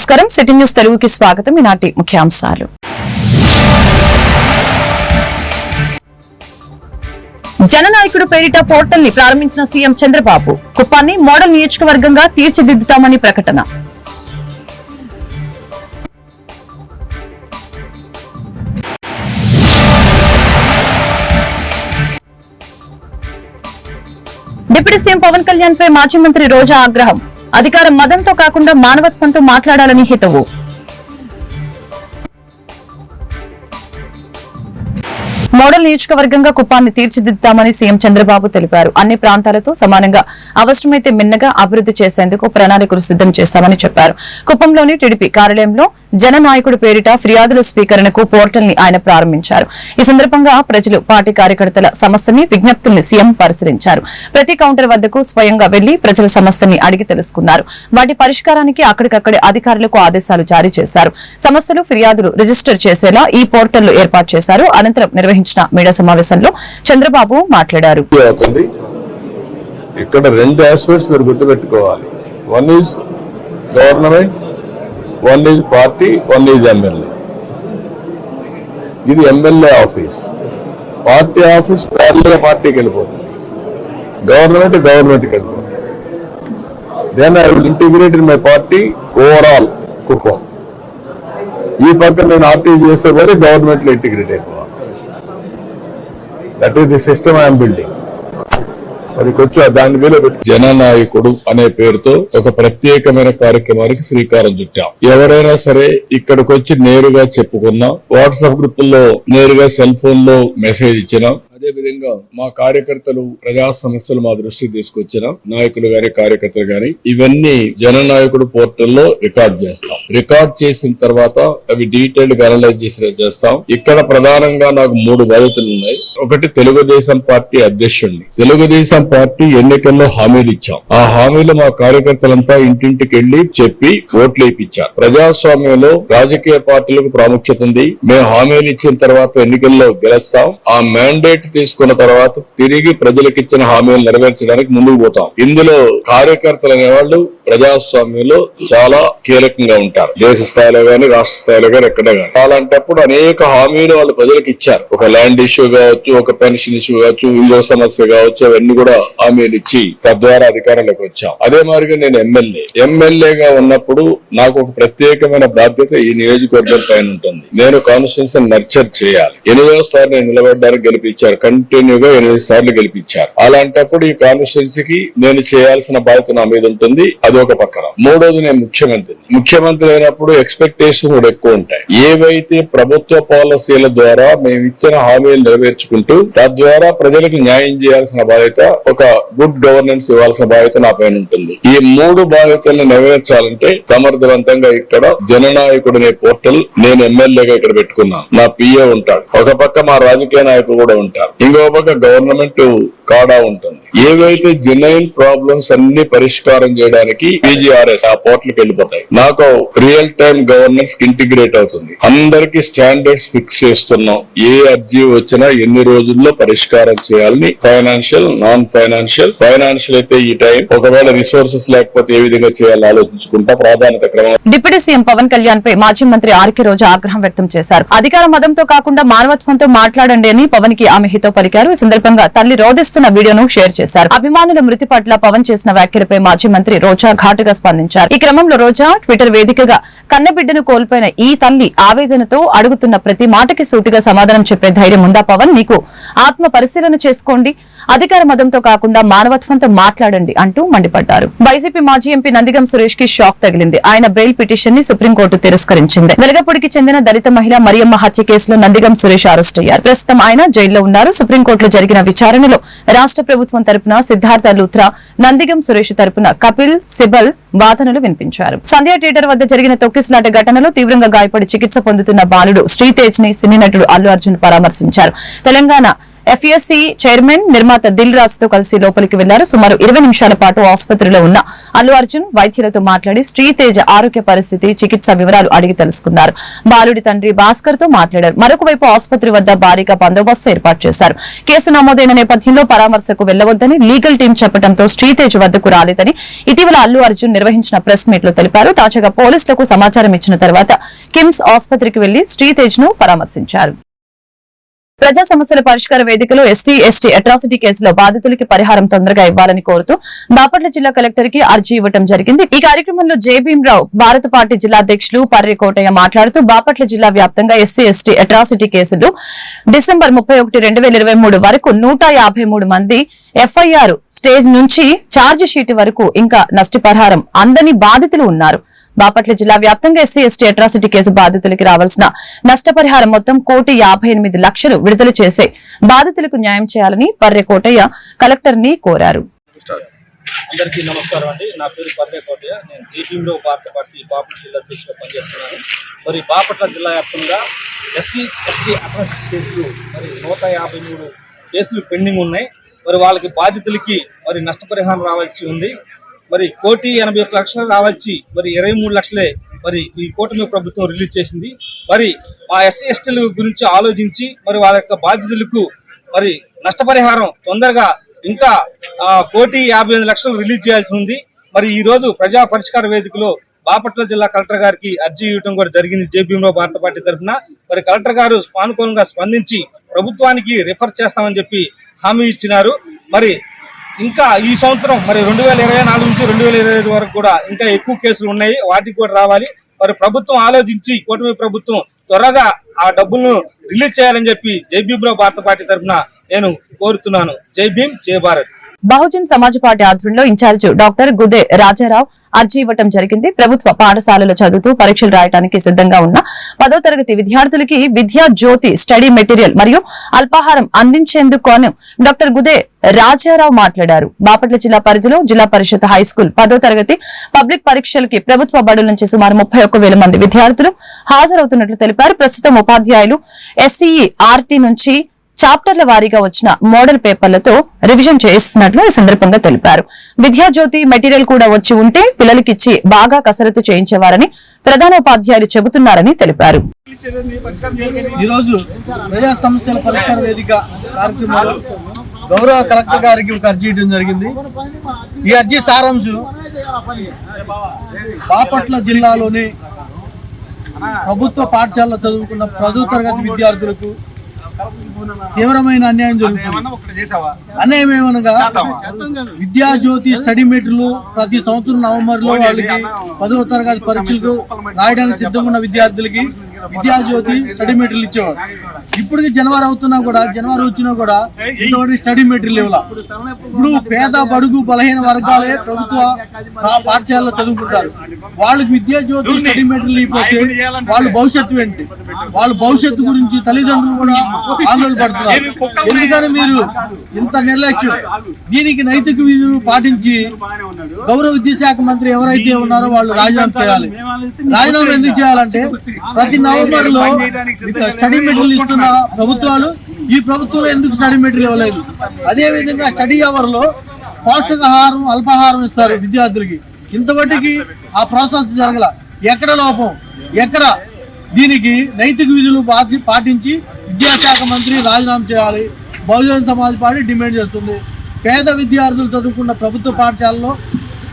నమస్కారం. City news తెలుగుకి స్వాగతం. ఈనాటి ముఖ్యాంశాలు. జననాయకుడు పేరిట పోర్టల్ని ప్రారంభించిన సీఎం చంద్రబాబు కుప్పాన్ని మోడల్ నియోజకవర్గంగా తీర్చిదిద్దుతామని ప్రకటన. డిప్యూటీ సీఎం పవన్ కళ్యాణ్ పై మాజీ మంత్రి రోజా ఆగ్రహం. అధికారం మదంతో కాకుండా మానవత్వంతో మాట్లాడాలని హితవు. మోడల్ నియోజకవర్గంగా కుప్పాన్ని తీర్చిదిద్దామని సీఎం చంద్రబాబు తెలిపారు. అన్ని ప్రాంతాలతో సమానంగా అవసరమైతే మిన్నగా అభివృద్ధి చేసేందుకు ప్రణాళికలు సిద్దం చేశామని చెప్పారు. కుప్పంలోని టీడీపీ కార్యాలయంలో జననాయకుడు పేరిట ఫిర్యాదుల స్వీకరణకు పోర్టల్ని ఆయన ప్రారంభించారు. ఈ సందర్భంగా ప్రజలు పార్టీ కార్యకర్తల సమస్యని విజ్ఞప్తుల్ని సీఎం పరిశీలించారు. ప్రతి కౌంటర్ వద్దకు స్వయంగా వెళ్ళి ప్రజల సమస్యని అడిగి తెలుసుకున్నారు. వాటి పరిష్కారానికి అక్కడికక్కడే అధికారులకు ఆదేశాలు జారీ చేశారు. సమస్యలు ఫిర్యాదులు రిజిస్టర్ చేసేలా ఈ పోర్టల్ ఏర్పాటు చేశారు. అనంతరం నిర్వహించిన మీడియా సమావేశంలో చంద్రబాబు మాట్లాడారు. ఇక్కడ రెండు ఆస్పెక్ట్స్ మీరు గుర్తుపెట్టుకోవాలి. One is government one is party one is MLA ఇది ఎమ్మెల్యే ఆఫీస్ పార్టీ ఆఫీస్ ప్యారల్గా పార్టీకి వెళ్ళిపోతుంది. గవర్నమెంట్ గవర్నమెంట్కి వెళ్ళిపోతుంది. Then I will integrate in my party overall కుటుంబం ఈ పక్క నేను ఆర్టీ చేసే గవర్నమెంట్ ఇంటిగ్రేట్ అయిపోవాలి. That is the system I'm building మరి కొంచెం దాని మీద జననాయకుడు అనే పేరుతో ఒక ప్రత్యేకమైన కార్యక్రమానికి శ్రీకారం చుట్టాం. ఎవరైనా సరే ఇక్కడికి వచ్చి నేరుగా చెప్పుకున్నా. వాట్సాప్ గ్రూపుల్లో నేరుగా సెల్ ఫోన్లో మెసేజ్ ఇచ్చినాం. అదే విధంగా మా కార్యకర్తలు ప్రజా సమస్యలు మా దృష్టికి తీసుకొచ్చిన నాయకులు గాని కార్యకర్తలు గాని ఇవన్నీ జననాయకుడు పోర్టల్లో రికార్డ్ చేస్తాం. రికార్డ్ చేసిన తర్వాత అవి డీటెయిల్డ్గా అనలైజ్ చేసిన చేస్తాం. ఇక్కడ ప్రధానంగా నాకు మూడు బాధ్యతలు ఉన్నాయి. ఒకటి తెలుగుదేశం పార్టీ అధ్యక్షుడిని. తెలుగుదేశం పార్టీ ఎన్నికల్లో హామీలు ఇచ్చాం. ఆ హామీలు మా కార్యకర్తలంతా ఇంటింటికి వెళ్ళి చెప్పి ఓట్లు ఇప్పించారు ప్రజాస్వామ్యంలో రాజకీయ పార్టీలకు ప్రాముఖ్యత ఉంది. మేము హామీలు ఇచ్చిన తర్వాత ఎన్నికల్లో గెలుస్తాం. ఆ మ్యాండేట్ తీసుకున్న తర్వాత తిరిగి ప్రజలకిచ్చిన హామీలు నెరవేర్చడానికి ముందుకు పోతాం. ఇందులో కార్యకర్తలు అనేవాళ్ళు ప్రజాస్వామ్యంలో చాలా కీలకంగా ఉంటారు. దేశ స్థాయిలో గాని రాష్ట్ర స్థాయిలో గాని ఎక్కడ గాని. అలాంటప్పుడు అనేక హామీలు వాళ్ళు ప్రజలకు ఇచ్చారు ఒక ల్యాండ్ ఇష్యూ కావచ్చు ఒక పెన్షన్ ఇష్యూ కావచ్చు ఇంకో సమస్య కావచ్చు అవన్నీ కూడా హామీలు ఇచ్చి తద్వారా అధికారంలోకి వచ్చాం. అదే మాదిరిగా నేను ఎమ్మెల్యే. ఎమ్మెల్యేగా ఉన్నప్పుడు నాకు ఒక ప్రత్యేకమైన బాధ్యత ఈ నియోజకవర్గం పైన ఉంటుంది. నేను కాన్స్టిట్యూన్సీ నర్చర్ చేయాలి. ఎనిమిదో సార్లు నేను నిలబడ్డానికి గెలిపించారు. కంటిన్యూగా ఎనిమిది సార్లు గెలిపించారు. అలాంటప్పుడు ఈ కాన్స్టిట్యున్సీకి నేను చేయాల్సిన బాధ్యత నా మీద ఉంటుంది అది ఒక పక్కన. మూడోది నేను ముఖ్యమంత్రి ముఖ్యమంత్రి అయినప్పుడు ఎక్స్పెక్టేషన్ కూడా ఎక్కువ ఉంటాయి. ఏవైతే ప్రభుత్వ పాలసీల ద్వారా మేము ఇచ్చిన హామీలు నెరవేర్చుకుంటూ తద్వారా ప్రజలకు న్యాయం చేయాల్సిన బాధ్యత ఒక గుడ్ గవర్నెన్స్ ఇవ్వాల్సిన బాధ్యత నా పైన ఉంటుంది. ఈ మూడు బాధ్యతలను నెరవేర్చాలంటే సమర్థవంతంగా ఇక్కడ జననాయకుడు అనే పోర్టల్ నేను ఎమ్మెల్యేగా ఇక్కడ పెట్టుకున్నాను. నా పిఏ ఉంటాడు. ఒక పక్క మా రాజకీయ నాయకులు కూడా ఉంటారు ఇంకో పక్క గవర్నమెంట్ కాడా ఉంటుంది. ఏవైతే జెన్యున్ ప్రాబ్లమ్స్ అన్ని పరిష్కారం చేయడానికి పీజీఆర్ఎస్ ఆ పోర్ట్లకు వెళ్ళిపోతాయి. నాకు రియల్ టైం గవర్నెన్స్ ఇంటిగ్రేట్ అవుతుంది. అందరికి స్టాండర్డ్స్ ఫిక్స్ చేస్తున్నాం. ఏ అర్జీ వచ్చినా ఎన్ని రోజుల్లో పరిష్కారం చేయాలని ఫైనాన్షియల్ నాన్ ఫైనాన్షియల్ ఫైనాన్షియల్ అయితే ఈ టైం ఒకవేళ రిసోర్సెస్ లేకపోతే ఏ విధంగా చేయాలని ఆలోచించుకుంటా ప్రాధాన్యత క్రమం. డిప్యూటీ సీఎం పవన్ కళ్యాణ్ పై మాజీ మంత్రి ఆర్కే రోజు ఆగ్రహం వ్యక్తం చేశారు. అధికార మదంతో కాకుండా మానవత్వంతో మాట్లాడండి అని పవన్కి ఆమె హితో పలికారు. ఈ సందర్భంగా తల్లి రోధిస్తున్న వీడియోను షేర్ చేశారు. అభిమానుల మృతి పట్ల పవన్ చేసిన వ్యాఖ్యలపై మాజీ మంత్రి రోజా ఘాటుగా స్పందించారు. ఈ క్రమంలో రోజా ట్విట్టర్ వేదికగా కన్నబిడ్డను కోల్పోయిన ఈ తల్లి ఆవేదనతో అడుగుతున్న ప్రతి మాటకి సూటిగా సమాధానం చెప్పే ధైర్యం ఉందా పవన్? నీకు ఆత్మ పరిశీలన చేసుకోండి. అధికార మదంతో కాకుండా మానవత్వంతో మాట్లాడండి అంటూ మండిపడ్డారు. వైసీపీ మాజీ ఎంపీ నందిగం సురేష్కి షాక్ తగిలింది. ఆయన బెయిల్ పిటిషన్ని సుప్రీంకోర్టు తిరస్కరించింది. వెలగపూడికి చెందిన దళిత మహిళ మరియమ్మ హత్య కేసులో నందిగం సురేష్ అరెస్ట్ అయ్యారు. ప్రస్తుతం ఆయన జైల్లో ఉన్నారు. సుప్రీంకోర్టులో జరిగిన విచారణలో రాష్ట్ర ప్రభుత్వం తరపున సిద్ధార్థ లూథ్రా నందిగం సురేష్ తరపున కపిల్ సిబల్ వాదనలు వినిపించారు. సంధ్యా థియేటర్ వద్ద జరిగిన తొక్కిసలాట ఘటనలో తీవ్రంగా గాయపడి చికిత్స పొందుతున్న బాలుడు శ్రీతేజ్ని సినీ నటుడు అల్లు అర్జున్ పరామర్శించారు. తెలంగాణ ఎఫ్ఎస్సి చైర్మన్ నిర్మాత దిల్ రాజ్తో కలిసి లోపలికి వెళ్ళారు. సుమారు ఇరవై నిమిషాల పాటు ఆసుపత్రిలో ఉన్న అల్లు అర్జున్ వైద్యులతో మాట్లాడి శ్రీతేజ ఆరోగ్య పరిస్థితి చికిత్స వివరాలు అడిగి తెలుసుకున్నారు. బాలుడి తండ్రి భాస్కర్తో మాట్లాడారు. మరొక వైపు ఆసుపత్రి వద్ద భారీగా బందోబస్తు ఏర్పాటు చేశారు. కేసు నమోదైన నేపథ్యంలో పరామర్శకు వెళ్ళవద్దని లీగల్ టీం చెప్పడంతో శ్రీతేజ్ వద్దకు రాలేదని ఇటీవల అల్లు అర్జున్ నిర్వహించిన ప్రెస్ మీట్లో తెలిపారు. తాజాగా పోలీసులకు సమాచారం ఇచ్చిన తర్వాత కిమ్స్ ఆసుపత్రికి వెళ్ళి శ్రీతేజ్ను పరామర్శించారు. ప్రజా సమస్యల పరిష్కార వేదికలో ఎస్సీ ఎస్టీ అట్రాసిటీ కేసులో బాధితులకి పరిహారం తొందరగా ఇవ్వాలని కోరుతూ బాపట్ల జిల్లా కలెక్టర్కి అర్జీ ఇవ్వడం జరిగింది. ఈ కార్యక్రమంలో జే. భారత పార్టీ జిల్లా అధ్యక్షులు పర్రి కోటయ్య మాట్లాడుతూ బాపట్ల జిల్లా వ్యాప్తంగా ఎస్సీ ఎస్టీ అట్రాసిటీ కేసులు డిసెంబర్ ముప్పై ఒకటి రెండు వేల ఇరవై మూడు వరకు నూట యాభై మూడు మంది ఎఫ్ఐఆర్ స్టేజ్ నుంచి ఛార్జ్ షీట్ వరకు ఇంకా నష్టపరిహారం అందని బాధితులు ఉన్నారు. బాపట్ల జిల్లా వ్యాప్తంగా ఎస్సీ ఎస్టీ అట్రాసిటీ కేసు బాధితులకి రావాల్సిన నష్టపరిహారం మొత్తం కోటి యాభై ఎనిమిది లక్షలు విడుదల చేసే బాధితులకు న్యాయం చేయాలని పర్రె కోటయ్య కలెక్టర్ని కోరారు. అందరికీ నమస్కారం అండి. నా పేరు పర్రే కోటయ్య. నేను జేపీలో భారత పార్టీ బాపట్ల జిల్లా అధ్యక్షుడిగా పనిచేస్తున్నాను. మరి బాపట్ల జిల్లా వ్యాప్తంగా ఎస్సీ ఎస్టీ అట్రాసిటీ కేసులు మరి నూట యాభై మూడు కేసులు పెండింగ్ ఉన్నాయి. మరి వాళ్ళకి బాధితులకి మరి నష్టపరిహారం రావాల్సి ఉంది. మరి కోటి ఎనభై ఒక్క లక్షలు రావాల్సి మరి ఇరవై మూడు లక్షలే మరి ఈ కూటమి ప్రభుత్వం రిలీజ్ చేసింది. మరి మా ఎస్సీ ఎస్టీల గురించి ఆలోచించి మరి వాళ్ళ యొక్క బాధితులకు మరి నష్టపరిహారం తొందరగా ఇంకా కోటి యాభై ఎనిమిది లక్షలు రిలీజ్ చేయాల్సి ఉంది. మరి ఈ రోజు ప్రజా పరిష్కార వేదికలో బాపట్ల జిల్లా కలెక్టర్ గారికి అర్జీ ఇవ్వడం కూడా జరిగింది జేబీఎంలో భారత పార్టీ తరఫున. మరి కలెక్టర్ గారు సానుకూలంగా స్పందించి ప్రభుత్వానికి రిఫర్ చేస్తామని చెప్పి హామీ ఇచ్చినారు. మరి ఇంకా ఈ సంవత్సరం మరి రెండు వేల ఇరవై నాలుగు నుంచి రెండు వేల ఇరవై ఐదు వరకు కూడా ఇంకా ఎక్కువ కేసులు ఉన్నాయి. వాటికి కూడా రావాలి. మరి ప్రభుత్వం ఆలోచించి కూటమి ప్రభుత్వం త్వరగా ఆ డబ్బులను రిలీజ్ చేయాలని చెప్పి జై భీమ్రావు భారత పార్టీ తరఫున నేను కోరుతున్నాను. జై భీమ్ జై భారత్. బహుజన్ సమాజ్ పార్టీ ఆధ్వర్యంలో ఇన్ఛార్జ్ డాక్టర్ గుదే రాజారావు అర్జీ ఇవ్వటం జరిగింది. ప్రభుత్వ పాఠశాలలో చదువుతూ పరీక్షలు రాయడానికి సిద్ధంగా ఉన్న పదో తరగతి విద్యార్థులకి విద్యా జ్యోతి స్టడీ మెటీరియల్ మరియు అల్పాహారం అందించేందుకు డాక్టర్ గుదే రాజారావు మాట్లాడారు. బాపట్ల జిల్లా పరిధిలో జిల్లా పరిషత్ హై స్కూల్ పదో తరగతి పబ్లిక్ పరీక్షలకి ప్రభుత్వ బడుల నుంచి సుమారు ముప్పై ఒక్క వేల మంది విద్యార్థులు హాజరవుతున్నట్లు తెలిపారు. ప్రస్తుతం ఉపాధ్యాయులు ఎస్సీఈ ఆర్టీ నుంచి చాప్టర్ల వారీగా వచ్చిన మోడల్ పేపర్లతో రివిజన్ చేయిస్తున్నట్లు ఈ సందర్భంగా తెలిపారు. విద్యాజ్యోతి మెటీరియల్ కూడా వచ్చి ఉంటే పిల్లలకిచ్చి బాగా కసరత్తు చేయించేవారని ప్రధానోపాధ్యాయులు చెబుతున్నారని తెలిపారు. ఈరోజు ప్రజా సమస్యల పరిష్కార వేదిక గౌరవ కలెక్టర్ గారికి ఒక అర్జీ ఇవ్వడం జరిగింది. ఈ అర్జీ సారాంశం బాపట్ల జిల్లాలోని ప్రభుత్వ పాఠశాలలో చదువుకున్న పదో తరగతి విద్యార్థులకు తీవ్రమైన అన్యాయం జరుగుతుంది. అన్యాయం ఏమనగా విద్యా జ్యోతి స్టడీ మెటీరియల్ ప్రతి సంవత్సరం నవంబర్లో వాళ్ళకి పదవ తరగతి పరీక్షలకు రాయడానికి సిద్ధంగా ఉన్న విద్యార్థులకి విద్యా జ్యోతి స్టడీ మెటీరియల్ ఇచ్చేవారు. ఇప్పటికి జనవరి అవుతున్నా కూడా జనవరి వచ్చినా కూడా ఇంతవరకు స్టడీ మెటీరియల్ ఇవ్వాల ఇప్పుడు పేద బడుగు బలహీన వర్గాలే ప్రభుత్వ పాఠశాలలో చదువుకుంటారు వాళ్ళకి విద్యా జ్యోతి స్టడీ మెటీరియల్ ఇవ్వకపోతే వాళ్ళ భవిష్యత్తు ఏంటి? వాళ్ళ భవిష్యత్తు గురించి తల్లిదండ్రులు కూడా ఆందోళన పడుతున్నారు. ఎందుకని మీరు ఇంత నిర్లక్ష్యం? దీనికి నైతిక విధులు పాటించి గౌరవ విద్యాశాఖ మంత్రి ఎవరైతే ఉన్నారో వాళ్ళు రాజీనామా చేయాలి. రాజీనామా ఎందుకు చేయాలంటే ప్రతి నవంబర్లో స్టడీ మెటీరియల్ ఇస్తున్న ప్రభుత్వాలు ఈ ప్రభుత్వం ఎందుకు స్టడీ మెటీరియల్ ఇవ్వలేదు? అదే విధంగా స్టడీ అవర్లో పౌష్టికాహారం అల్పాహారం ఇస్తారు విద్యార్థులకి. ఇంతవరకు ఆ ప్రాసెస్ జరగల. ఎక్కడ లోపం? ఎక్కడ? దీనికి నైతిక విధులు పాటి- పాటించి విద్యాశాఖ మంత్రి రాజీనామా చేయాలి. బహుజన సమాజ్ పార్టీ డిమాండ్ చేస్తుంది. పేద విద్యార్థులు చదువుకున్న ప్రభుత్వ పాఠశాలలో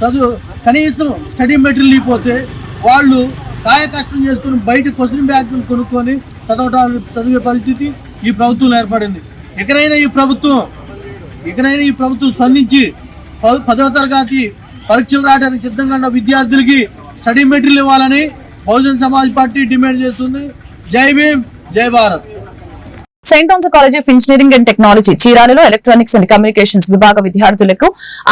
చదువు కనీసం స్టడీ మెటీరియల్ ఇవ్వకపోతే వాళ్ళు కాయ కష్టం చేసుకుని బయట క్వశ్చన్ బ్యాగ్లు కొనుక్కొని చదవటాలు చదివే పరిస్థితి ఈ ప్రభుత్వం ఏర్పడింది. ఎక్కడైనా ఈ ప్రభుత్వం ఎక్కడైనా ఈ ప్రభుత్వం స్పందించి ప- పదవ తరగతి పరీక్షలు రాయడానికి సిద్ధంగా ఉన్న విద్యార్థులకి స్టడీ మెటీరియల్ ఇవ్వాలని బహుజన్ సమాజ్ పార్టీ డిమాండ్ చేస్తుంది. జై భీమ్ జై Bharat. Saint Ann's college of engineering and technology చీరాలలో electronics and communications విభాగ విద్యార్థులకు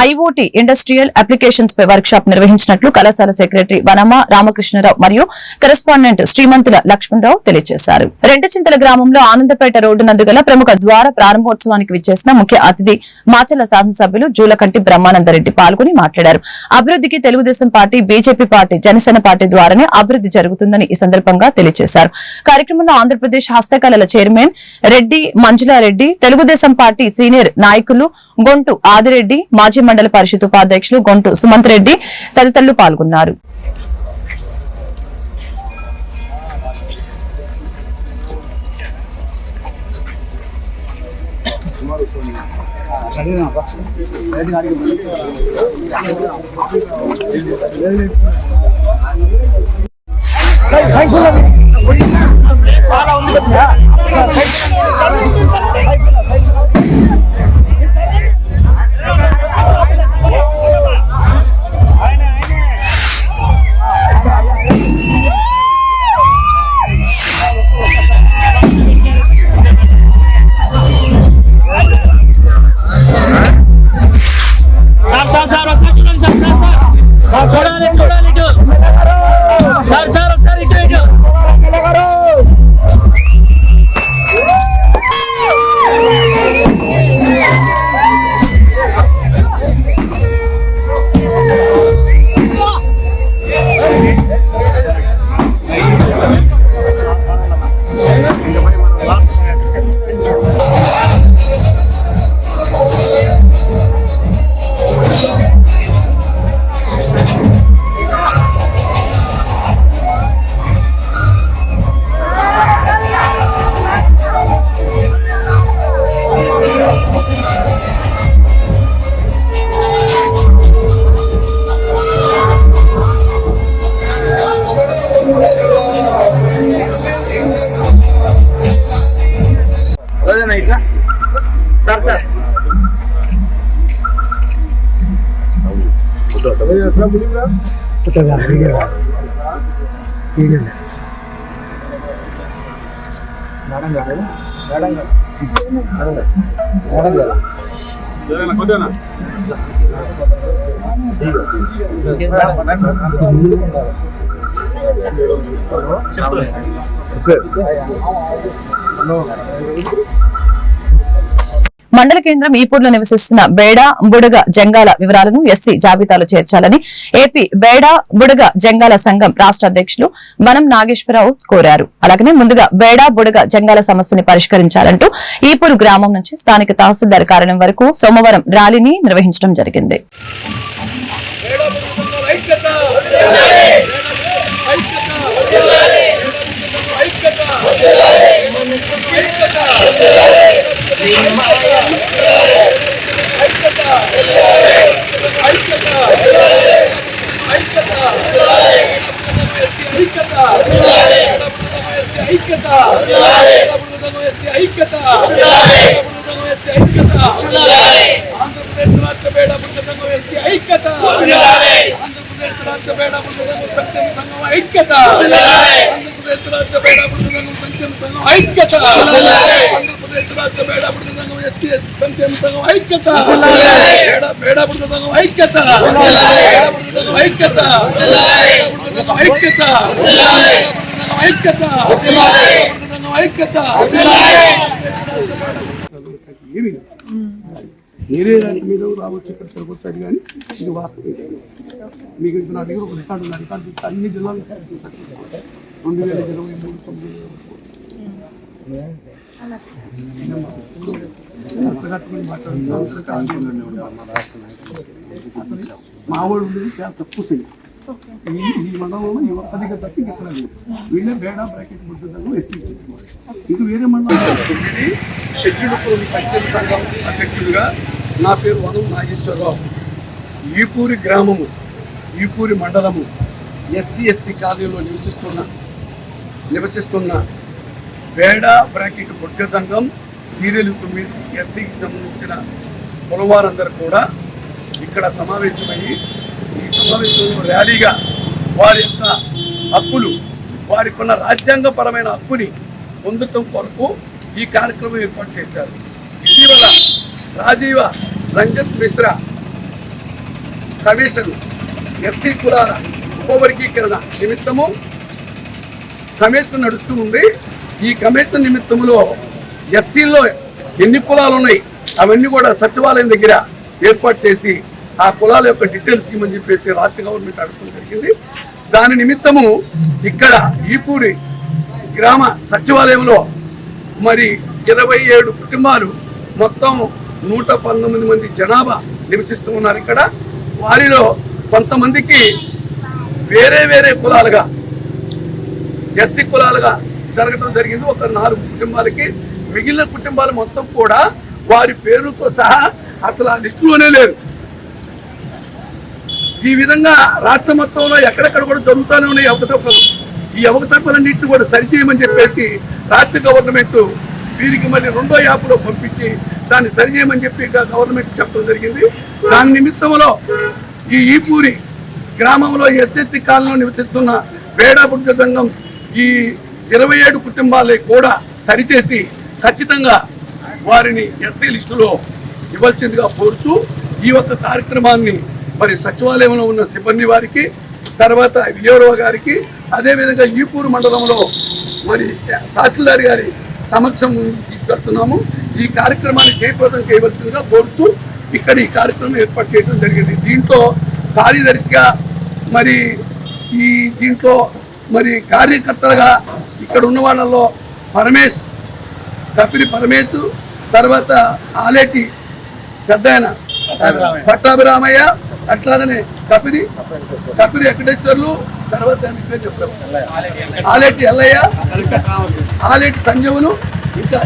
ఐఓటీ ఇండస్ట్రియల్ అప్లికేషన్స్ పై వర్క్ షాప్ నిర్వహించినట్లు కళాశాల సెక్రటరీ వనమ రామకృష్ణరావు మరియు కరెస్పాండెంట్ శ్రీమంతుల లక్ష్మణరావు తెలియజేశారు. రెండచింతల గ్రామంలో ఆనందపేట రోడ్డు నందు గల ప్రముఖ ద్వార ప్రారంభోత్సవానికి విచ్చేసిన ముఖ్య అతిథి మాచల శాసనసభ్యులు జూలకంటి బ్రహ్మానందరెడ్డి పాల్గొని మాట్లాడారు. అభివృద్ధికి Telugu Desam party BJP party Janasena party ద్వారానే అభివృద్ధి జరుగుతుందని ఈ సందర్భంగా తెలియజేశారు. కార్యక్రమంలో ఆంధ్రప్రదేశ్ హస్తకళల chairman Reddy Manjula Reddy Telugu Desam party senior నాయకులు గొంటు ఆదిరెడ్డి మాజీ మండల పరిషత్ ఉపాధ్యక్షులు గొంటు సుమంత్ రెడ్డి తదితరులు పాల్గొన్నారు. సార్ కదా వీడియో వీడియో చెప్పు మండల కేంద్రం ఈపూర్లో నివసిస్తున్న బేడా బుడగ జంగాల వివరాలను ఎస్సీ జాబితాలో చేర్చాలని ఏపీ బేడా బుడగ జంగాల సంఘం రాష్ట్ర అధ్యక్షులు వనం నాగేశ్వరరావు కోరారు. అలాగనే ముందుగా బేడా బుడగ జంగాల సమస్యని పరిష్కరించాలంటూ ఈపూరు గ్రామం నుంచి స్థానిక తహసీల్దార్ కారణం వరకు సోమవారం ర్యాలీని నిర్వహించడం జరిగింది. ఆంధ్రప్రదేశ్ రాష్ట్ర పేడ పుస్తకం ఎస్సీ ఐక్యత! ఆంధ్రప్రదేశ్ రాష్ట్ర పేడ పుస్తకం సంక్షేమ సంఘం ఐక్యత ఆంధ్రప్రదేశ్ రాష్ట్ర పేడ పుస్తకం సంక్షేమ సంఘం ఐక్యత ఆంధ్రప్రదేశ్ రాష్ట్ర పేడ పుస్తకం ఎస్సీ సంక్షేమ సంఘం ఐక్యత పేడ పేడ ఐక్యత ఐక్యత ఐక్యత ఐక్యత ఐక్యత దాని మీద రావచ్చు ఇక్కడ తిరగొచ్చు కానీ ఇది వాస్తవం మీకు నా దగ్గర ఒక రికార్డు ఉంది రికార్డు అన్ని జిల్లాలు రెండు వేల ఇరవై మూడు తొమ్మిది మా వాడు చాలా తక్కువ సంఖ్య ఈ ఈ మండలంలో ఈ ఒక్కదిగా తప్పి ఇక్కడ లేదు. వీళ్ళే బేడా బ్రాకెట్ ముద్దు ఎస్సీ ఇంక వేరే మండలం. తొమ్మిది షెడ్యూల్డ్ కులం సంక్షేమ సంఘం అధ్యక్షుడిగా నా పేరు వనం నాగేశ్వరరావు. ఈపూరి గ్రామము ఈపూరి మండలము ఎస్సీ ఎస్టీ కాలనీలో నివసిస్తున్న నివసిస్తున్న బేడ బ్రాకెట్ బొడ్గ సంఘం సీరియల్ తొమ్మిది ఎస్సీకి సంబంధించిన కులవారందరూ కూడా ఇక్కడ సమావేశమయ్యి ఈ సమావేశంలో ర్యాలీగా వారి యొక్క హక్కులు వారికి ఉన్న రాజ్యాంగపరమైన హక్కుని పొందటం కొరకు ఈ కార్యక్రమం ఏర్పాటు చేశారు. ఇటీవల రాజీవ రంజన్ మిశ్రా కమిషన్ ఎస్సీ కులాల ఉపవర్గీకరణ నిమిత్తము కమిషన్ నడుస్తూ ఉంది. ఈ కమిషన్ నిమిత్తములో ఎస్టీల్లో ఎన్ని కులాలు ఉన్నాయి అవన్నీ కూడా సచివాలయం దగ్గర ఏర్పాటు చేసి ఆ కులాల యొక్క డీటెయిల్స్ ఇవ్వని చెప్పేసి రాష్ట్ర గవర్నమెంట్ అడగడం జరిగింది. దాని నిమిత్తము ఇక్కడ ఈపూరి గ్రామ సచివాలయంలో మరి ఇరవై ఏడు కుటుంబాలు మొత్తం నూట పంతొమ్మిది మంది జనాభా నివసిస్తూ ఉన్నారు ఇక్కడ. వారిలో కొంతమందికి వేరే వేరే కులాలుగా ఎస్సీ కులాలుగా జరగడం జరిగింది. ఒక నాలుగు కుటుంబాలకి మిగిలిన కుటుంబాలు మొత్తం కూడా వారి పేర్లతో సహా అసలు ఆ లిస్టులోనే లేరు. ఈ విధంగా రాష్ట్ర మొత్తంలో ఎక్కడెక్కడ కూడా జరుగుతూనే ఉన్నాయి. అవకతవకలు ఈ అవకతవకలన్నింటినీ కూడా సరిచేయమని చెప్పేసి రాష్ట్ర గవర్నమెంట్ వీరికి మళ్ళీ రెండో యాప్లో పంపించి దాన్ని సరిచేయమని చెప్పి గవర్నమెంట్ చెప్పడం జరిగింది. దాని నిమిత్తంలో ఈ ఈపూరి గ్రామంలో ఎస్ఎస్సి కాలంలో నివసిస్తున్న బేడాబుడ్డ సంఘం ఈ ఇరవై ఏడు కుటుంబాలే కూడా సరిచేసి ఖచ్చితంగా వారిని ఎస్సీ లిస్టులో ఇవ్వాల్సిందిగా కోరుతూ ఈ యొక్క కార్యక్రమాన్ని మరి సచివాలయంలో ఉన్న సిబ్బంది వారికి తర్వాత వియోరవ గారికి అదేవిధంగా ఈపూరు మండలంలో మరి తహసీల్దార్ గారి సమక్షం తీసుకెళ్తున్నాము. ఈ కార్యక్రమాన్ని జయప్రదం చేయవలసిందిగా కోరుతూ ఇక్కడ ఈ కార్యక్రమం ఏర్పాటు చేయడం జరిగింది. దీంట్లో కార్యదర్శిగా మరి ఈ దీంట్లో మరి కార్యకర్తలుగా ఇక్కడ ఉన్న వాళ్ళలో పరమేశ్ తప్పిరి పరమేశ్ తర్వాత ఆలేటి పెద్ద ఆయన పట్టాభిరామయ్య అట్లాగనే కపిరి కపిరి వెంకటేశ్వర్లు తర్వాత పేరు ఆలేటి ఎల్లయ్య ఆలేటి సంజీవులు ఇంకా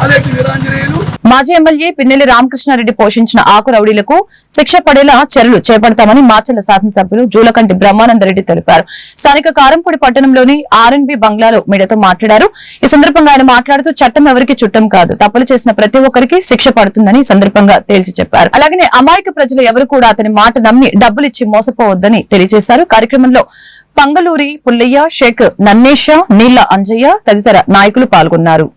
ఆలేటి వీరాంజనేయులు మాజీ ఎమ్మెల్యే పిన్నెల్లి రామకృష్ణారెడ్డి పోషించిన ఆకు రౌడీలకు శిక్ష పడేలా చర్యలు చేపడతామని మాచర్ల శాసనసభ్యులు జూలకంటి బ్రహ్మానందరెడ్డి తెలిపారు. స్థానిక కారంపూడి పట్టణంలోని ఆర్ఎన్బి బంగ్లాలో మీడియాతో మాట్లాడారు. ఈ సందర్భంగా ఆయన మాట్లాడుతూ చట్టం ఎవరికి చుట్టం కాదు. తప్పులు చేసిన ప్రతి ఒక్కరికి శిక్ష పడుతుందని సందర్భంగా తేల్చి చెప్పారు. అలాగనే అమాయక ప్రజలు ఎవరు కూడా అతని మాట నమ్మి డబ్బులిచ్చి మోసపోవద్దని తెలియజేశారు. కార్యక్రమంలో పంగలూరి పుల్లయ్య షేక్ నన్నేష నీళ్ళ అంజయ్య తదితర నాయకులు పాల్గొన్నారు.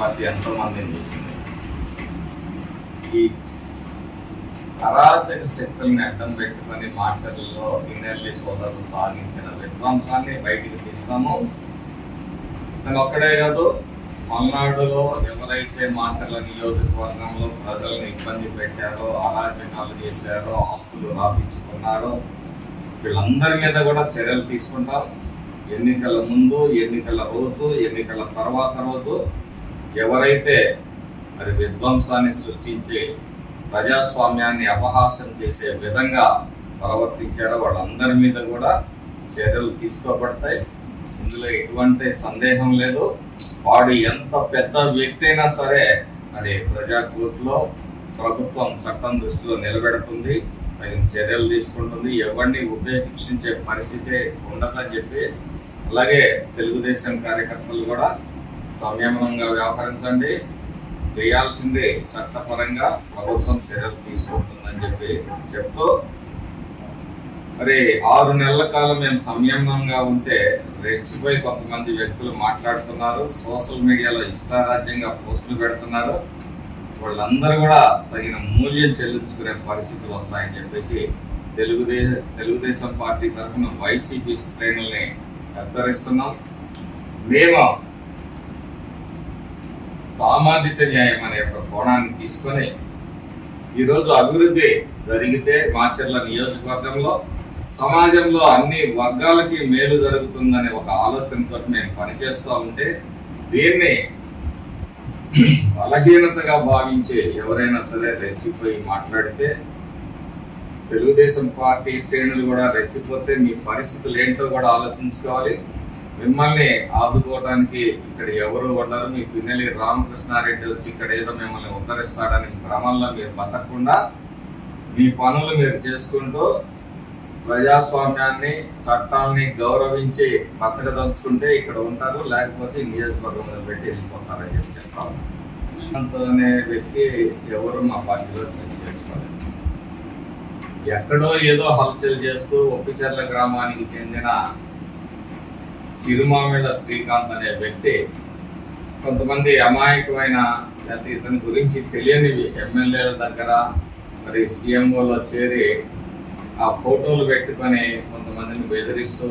పార్టీ ఎంతో మందిని చూసింది ఈ అరాచక శక్తుల్ని అడ్డం పెట్టుకొని మాచర్లలో ఇన్నెల్లి సోదరులు సాధించిన విధ్వంసాన్ని బయటికి తీస్తాము. ఇతను ఒక్కడే కాదు పల్నాడులో ఎవరైతే మాచర్ల నియోజకవర్గంలో ప్రజలను ఇబ్బంది పెట్టారో అరాచకాలు చేశారో ఆస్తులు రాపించుకున్నారో వీళ్ళందరి మీద కూడా చర్యలు తీసుకుంటాం. ఎన్నికల ముందు ఎన్నికల రోజు ఎన్నికల తర్వాత రోజు ఎవరైతే మరి విధ్వంసాన్ని సృష్టించి ప్రజాస్వామ్యాన్ని అపహాస్యం చేసే విధంగా ప్రవర్తించారో వాళ్ళందరి మీద కూడా చర్యలు తీసుకోబడతాయి. ఇందులో ఎటువంటి సందేహం లేదు. వాడు ఎంత పెద్ద వ్యక్తి అయినా సరే అది ప్రజా కోర్టులో ప్రభుత్వం చట్టం దృష్టిలో నిలబెడుతుంది. తగిన చర్యలు తీసుకుంటుంది. ఎవరిని ఉపేక్షించే పరిస్థితే ఉండదని చెప్పి అలాగే తెలుగుదేశం కార్యకర్తలు కూడా సంయమనంగా వ్యవహరించండి. చేయాల్సిందే చట్టపరంగా ప్రభుత్వం చర్యలు తీసుకుంటుందని చెప్పి చెప్తూ మరి ఆరు నెలల కాలం మేము సంయమనంగా ఉంటే రెచ్చిపోయి కొంతమంది వ్యక్తులు మాట్లాడుతున్నారు సోషల్ మీడియాలో ఇష్టారాజ్యంగా పోస్టులు పెడుతున్నారు. వాళ్ళందరూ కూడా తగిన మూల్యం చెల్లించుకునే పరిస్థితులు వస్తాయని చెప్పేసి తెలుగుదేశం తెలుగుదేశం పార్టీ తరఫున వైసీపీ శ్రేణుల్ని హెచ్చరిస్తున్నాం. మేము సామాజిక న్యాయం అనే ఒక కోణాన్ని తీసుకొని ఈరోజు అభివృద్ధి జరిగితే మాచర్ల నియోజకవర్గంలో సమాజంలో అన్ని వర్గాలకి మేలు జరుగుతుందనే ఒక ఆలోచనతో నేను పనిచేస్తూ ఉంటే దీన్ని బలహీనతగా భావించే ఎవరైనా సరే రెచ్చిపోయి మాట్లాడితే తెలుగుదేశం పార్టీ శ్రేణులు కూడా రెచ్చిపోతే మీ పరిస్థితులు ఏంటో కూడా ఆలోచించుకోవాలి. మిమ్మల్ని ఆదుకోవడానికి ఇక్కడ ఎవరు ఉండరు. మీ పిన్నెలి రామకృష్ణారెడ్డి వచ్చి ఇక్కడ ఏదో మిమ్మల్ని ఉద్ధరిస్తాడని భ్రమంలో మీరు బతకకుండా మీ పనులు మీరు చేసుకుంటూ ప్రజాస్వామ్యాన్ని చట్టాలని గౌరవించి బతకదలుచుకుంటే ఇక్కడ ఉంటారు. లేకపోతే నియోజకవర్గంలో పెట్టి వెళ్ళిపోతారని చెప్పి చెప్తాను. అంత అనే వ్యక్తి ఎవరు మా పార్టీలో చేసుకోలేదు. ఎక్కడో ఏదో హల్చల్ చేస్తూ ఒప్పిచెర్ల గ్రామానికి చెందిన చిరుమామిళ్ళ శ్రీకాంత్ అనే వ్యక్తి కొంతమంది అమాయకమైన లేకపోతే ఇతని గురించి తెలియనివి ఎమ్మెల్యేల దగ్గర మరి సీఎంఓలో చేరి ఆ ఫోటోలు పెట్టుకొని కొంతమందిని బెదిరిస్తూ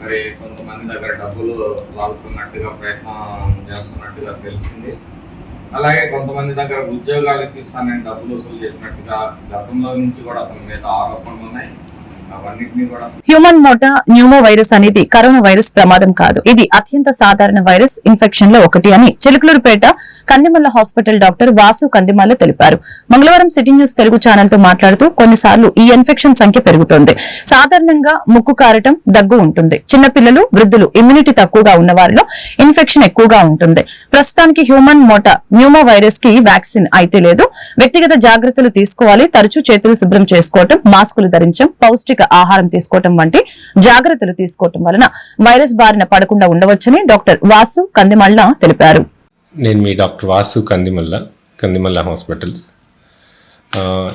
మరి కొంతమంది దగ్గర డబ్బులు లాగుతున్నట్టుగా ప్రయత్నం చేస్తున్నట్టుగా తెలిసింది. అలాగే కొంతమంది దగ్గర ఉద్యోగాలు ఇప్పిస్తానని డబ్బులు వసూలు చేసినట్టుగా గతంలో నుంచి కూడా అతని మీద ఆరోపణలు ఉన్నాయి. హ్యూమన్ మోటా న్యూమో వైరస్ అనేది కరోనా వైరస్ ప్రమాదం కాదు. ఇది అత్యంత సాధారణ వైరస్ ఇన్ఫెక్షన్లో ఒకటి అని చిలుకలూరుపేట కందిమల్ల హాస్పిటల్ డాక్టర్ వాసు కందిమల్ల తెలిపారు. మంగళవారం సిటీ న్యూస్ తెలుగు ఛానల్తో మాట్లాడుతూ కొన్నిసార్లు ఈ ఇన్ఫెక్షన్ సంఖ్య పెరుగుతోంది. సాధారణంగా ముక్కు కారటం దగ్గు ఉంటుంది. చిన్నపిల్లలు వృద్ధులు ఇమ్యూనిటీ తక్కువగా ఉన్న వారిలో ఇన్ఫెక్షన్ ఎక్కువగా ఉంటుంది. ప్రస్తుతానికి హ్యూమన్ మోటా న్యూమో వైరస్కి వ్యాక్సిన్ అయితే లేదు. వ్యక్తిగత జాగ్రత్తలు తీసుకోవాలి. తరచూ చేతులు శుభ్రం చేసుకోవటం మాస్కులు ధరించడం పౌష్టిక ఆహారం తీసుకోవటం వంటి జాగ్రత్తలు తీసుకోవటం వలన వైరస్ బారిన పడకుండా ఉండవచ్చని డాక్టర్ వాసు కందిమల్ల తెలిపారు. నేను మీ డాక్టర్ వాసు కందిమల్ల కందిమల్ల హాస్పిటల్స్.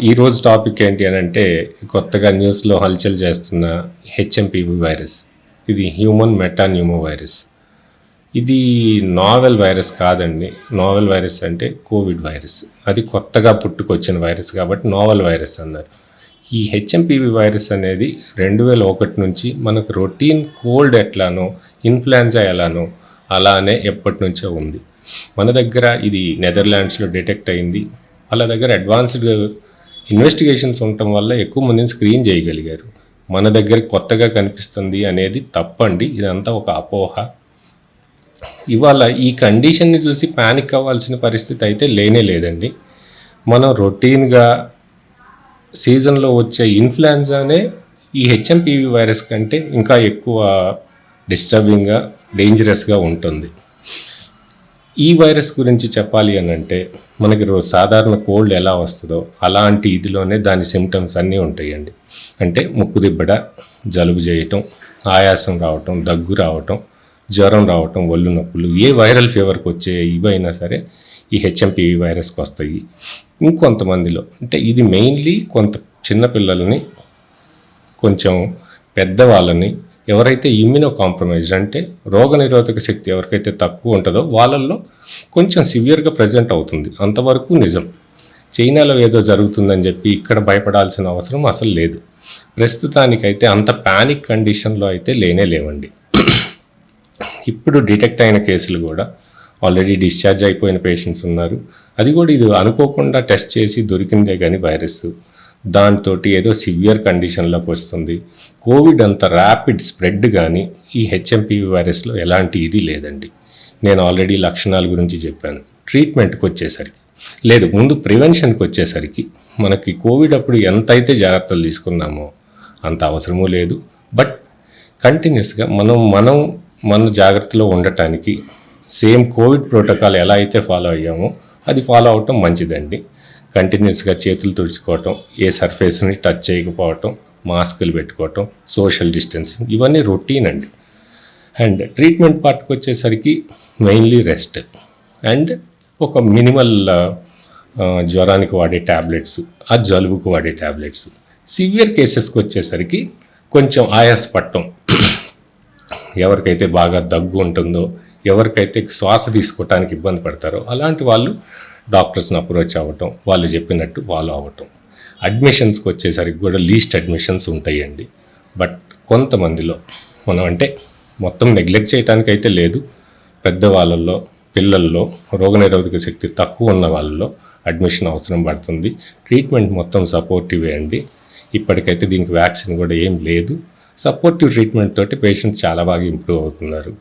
ఈరోజు టాపిక్ ఏంటి అని అంటే కొత్తగా న్యూస్లో హల్చల్ చేస్తున్న హెచ్ఎంపివి వైరస్. ఇది హ్యూమన్ మెటాన్యూమో వైరస్. ఇది నావెల్ వైరస్ కాదండి. నావెల్ వైరస్ అంటే కోవిడ్ వైరస్. అది కొత్తగా పుట్టుకొచ్చిన వైరస్ కాబట్టి నావెల్ వైరస్ అన్నారు. ఈ హెచ్ఎంపివి వైరస్ అనేది రెండు వేల ఒకటి నుంచి మనకు రొటీన్ కోల్డ్ ఎట్లానో ఇన్ఫ్లుయెన్జా ఎలానో అలానే ఎప్పటి నుంచో ఉంది. మన దగ్గర ఇది నెదర్లాండ్స్లో డిటెక్ట్ అయింది. వాళ్ళ దగ్గర అడ్వాన్స్డ్ ఇన్వెస్టిగేషన్స్ ఉండటం వల్ల ఎక్కువ మందిని స్క్రీన్ చేయగలిగారు. మన దగ్గర కొత్తగా కనిపిస్తుంది అనేది తప్పండి. ఇదంతా ఒక అపోహ. ఇవాళ ఈ కండిషన్ని చూసి ప్యానిక్ అవ్వాల్సిన పరిస్థితి అయితే లేనే లేదండి. మనం రొటీన్గా సీజన్లో వచ్చే ఇన్ఫ్లుయెన్జానే ఈ హెచ్ఎంపివి వైరస్ కంటే ఇంకా ఎక్కువ డిస్టర్బింగ్గా డేంజరస్గా ఉంటుంది. ఈ వైరస్ గురించి చెప్పాలి అని అంటే మనకి రోజు సాధారణ కోల్డ్ ఎలా వస్తుందో అలాంటి ఇదిలోనే దాని సిమ్టమ్స్ అన్నీ ఉంటాయండి. అంటే ముక్కు దిబ్బడ జలుబు చేయటం ఆయాసం రావటం దగ్గు రావటం జ్వరం రావటం ఒళ్ళు నొప్పులు ఏ వైరల్ ఫీవర్కి వచ్చే ఇవైనా సరే ఈ హెచ్ఎంపివి వైరస్కి వస్తాయి. ఇంకొంతమందిలో. అంటే ఇది మెయిన్లీ కొంత చిన్నపిల్లలని కొంచెం పెద్దవాళ్ళని ఎవరైతే ఇమ్యూనో కాంప్రమైజ్ అంటే రోగనిరోధక శక్తి ఎవరికైతే తక్కువ ఉంటుందో వాళ్ళల్లో కొంచెం సివియర్గా ప్రజెంట్ అవుతుంది. అంతవరకు నిజం. చైనాలో ఏదో జరుగుతుందని చెప్పి ఇక్కడ భయపడాల్సిన అవసరం అసలు లేదు. ప్రస్తుతానికైతే అంత ప్యానిక్ కండిషన్లో అయితే లేనే లేవండి. ఇప్పుడు డిటెక్ట్ అయిన కేసులు కూడా ఆల్రెడీ డిశ్చార్జ్ అయిపోయిన పేషెంట్స్ ఉన్నారు. అది కూడా ఇది అనుకోకుండా టెస్ట్ చేసి దొరికిందే కానీ వైరస్. దాంతో ఏదో సివియర్ కండిషన్లోకి వస్తుంది. కోవిడ్ అంత ర్యాపిడ్ స్ప్రెడ్ కానీ ఈ హెచ్ఎంపివి వైరస్లో ఎలాంటి ఇది లేదండి. నేను ఆల్రెడీ లక్షణాల గురించి చెప్పాను. ట్రీట్మెంట్కి వచ్చేసరికి. లేదు ముందు ప్రివెన్షన్కి వచ్చేసరికి మనకి కోవిడ్ అప్పుడు ఎంతైతే జాగ్రత్తలు తీసుకున్నామో అంత అవసరమూ లేదు. బట్ కంటిన్యూస్గా మనం మనం మన జాగ్రత్తలో ఉండటానికి సేమ్ కోవిడ్ ప్రోటోకాల్ ఎలా అయితే ఫాలో అయ్యామో అది ఫాలో అవటం మంచిదండి. కంటిన్యూస్గా చేతులు తుడుచుకోవటం ఏ సర్ఫేస్ని టచ్ చేయకపోవటం మాస్కులు పెట్టుకోవటం సోషల్ డిస్టెన్సింగ్ ఇవన్నీ రొటీన్ అండి. అండ్ ట్రీట్మెంట్ పార్ట్కి వచ్చేసరికి మెయిన్లీ రెస్ట్ అండ్ ఒక మినిమల్ జ్వరానికి వాడే ట్యాబ్లెట్స్ ఆ జలుబుకు వాడే ట్యాబ్లెట్స్ సివియర్ కేసెస్కి వచ్చేసరికి కొంచెం ఆయాసపడటం ఎవరికైతే బాగా దగ్గు ఉంటుందో ఎవరికైతే శ్వాస తీసుకోవటానికి ఇబ్బంది పడతారో అలాంటి వాళ్ళు డాక్టర్స్ని అప్రోచ్ అవ్వటం వాళ్ళు చెప్పినట్టు ఫాలో అవ్వటం. అడ్మిషన్స్కి వచ్చేసరికి కూడా లీస్ట్ అడ్మిషన్స్ ఉంటాయండి. బట్ కొంతమందిలో మనం అంటే మొత్తం నెగ్లెక్ట్ చేయడానికి అయితే లేదు. పెద్దవాళ్ళల్లో పిల్లల్లో రోగనిరోధక శక్తి తక్కువ ఉన్న వాళ్ళలో అడ్మిషన్ అవసరం పడుతుంది. ట్రీట్మెంట్ మొత్తం సపోర్టివే అండి. ఇప్పటికైతే దీనికి వ్యాక్సిన్ కూడా ఏం లేదు. సపోర్టివ్ ట్రీట్మెంట్ తోటి పేషెంట్స్ చాలా బాగా ఇంప్రూవ్ అవుతున్నారు.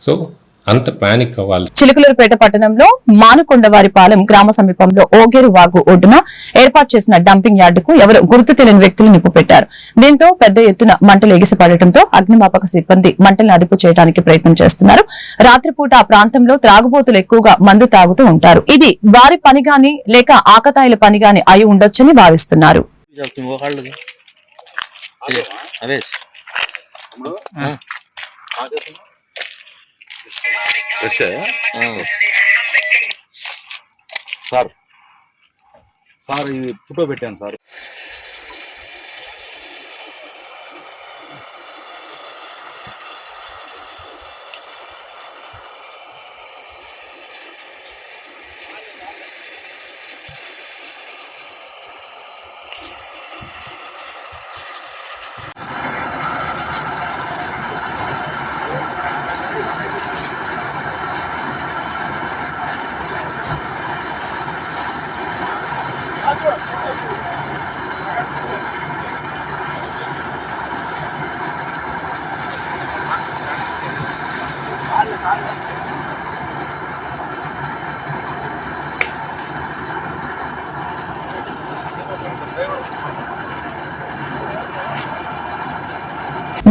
సో అంత ప్యానిక్ అవ్వాలి. చిలుకలూరుపేట పట్టణంలో మానుకొండవారిపాలెం గ్రామ సమీపంలో ఓగేరు వాగు ఒడ్డున ఏర్పాటు చేసిన డంపింగ్ యార్డుకు ఎవరు గుర్తు తెలియని వ్యక్తులు నిప్పు పెట్టారు. దీంతో పెద్ద ఎత్తున మంటలు ఎగిసిపడటంతో అగ్నిమాపక సిబ్బంది మంటలను అదుపు చేయడానికి ప్రయత్నం చేస్తున్నారు. రాత్రిపూట ఆ ప్రాంతంలో త్రాగుబోతులు ఎక్కువగా మందు తాగుతూ ఉంటారు. ఇది వారి పని గాని లేక ఆకతాయిల పని గాని అయి ఉండొచ్చని భావిస్తున్నారు. సార్. సార్ ఇది ఫోటో పెట్టాను సార్.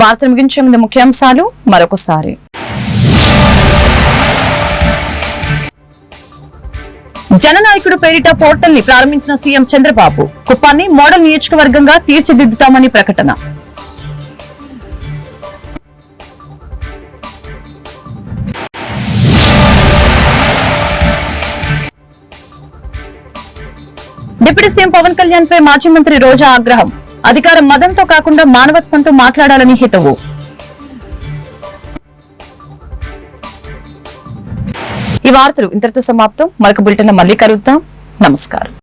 వార్తలు ముగించే ముందు ముఖ్యాంశాలు మరొకసారి. జననాయకుడు పేరిట పోర్టల్ని ప్రారంభించిన సీఎం చంద్రబాబు కుప్పాన్ని మోడల్ నియోజకవర్గంగా తీర్చిదిద్దుతామని ప్రకటన. డిప్యూటీ సీఎం పవన్ కళ్యాణ్ పై మాజీ మంత్రి రోజా ఆగ్రహం. అధికారం మదంతో కాకుండా మానవత్వంతో మాట్లాడాలని హితవు ఈ వార్తలు ఇంతటితో సమాప్తం. మరొక బులెటిన్ మళ్ళీ కలుద్దాం. నమస్కారం.